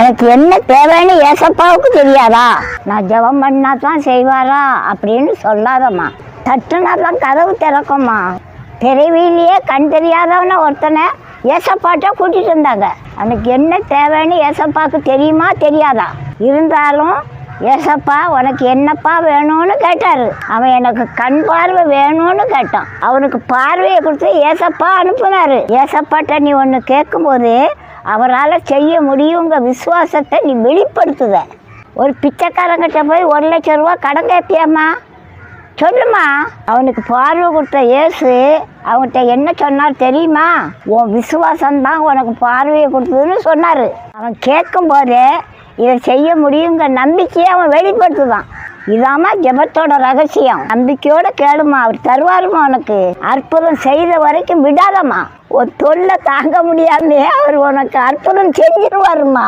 எனக்கு என்ன தேவைன்னு ஏசப்பாவுக்கு தெரியாதா? நான் ஜெபம் பண்ணா தான் செய்வாரா? அப்படின்னு சொல்லாதம்மா. தட்டுனா தான் கதவு திறக்கும்மா. தெருவிலேயே கண் தெரியாதவன ஒருத்தனை ஏசப்பாட்ட கூட்டிட்டு இருந்தாங்க. அவனுக்கு என்ன தேவைன்னு ஏசப்பாவுக்கு தெரியுமா தெரியாதா? இருந்தாலும் ஏசப்பா உனக்கு என்னப்பா வேணும்னு கேட்டாரு. அவன் எனக்கு கண் பார்வை வேணும்னு கேட்டான். அவனுக்கு பார்வையை கொடுத்து ஏசப்பா அனுப்புனாரு. ஏசப்பாட்ட நீ ஒன்று கேட்கும்போது அவரால் செய்ய முடியுங்க விசுவாசத்தை நீ வெளிப்படுத்துத. ஒரு பிச்சைக்காரங்கிட்ட போய் ஒரு லட்சம் ரூபா கடன் கேட்பியாம்மா சொல்லுமா அவனுக்கு பார்வை கொடுத்த இயேசு அவன்கிட்ட என்ன சொன்னார் தெரியுமா? உன் விசுவாசம்தான் உனக்கு பார்வையை கொடுத்ததுன்னு சொன்னார். அவன் கேட்கும்போதே இதை செய்ய முடியுங்கிற நம்பிக்கையை அவன் வெளிப்படுத்துதான். இதாம்மா ஜெபத்தோட ரகசியம். நம்பிக்கையோட கேளுமா அவர் தருவாருமா உனக்கு. அற்புதம் செய்த வரைக்கும் விடாதம்மா. ஒரு தொல்லை தாங்க முடியாமே அவர் உனக்கு அற்புதம் செஞ்சிருவாருமா?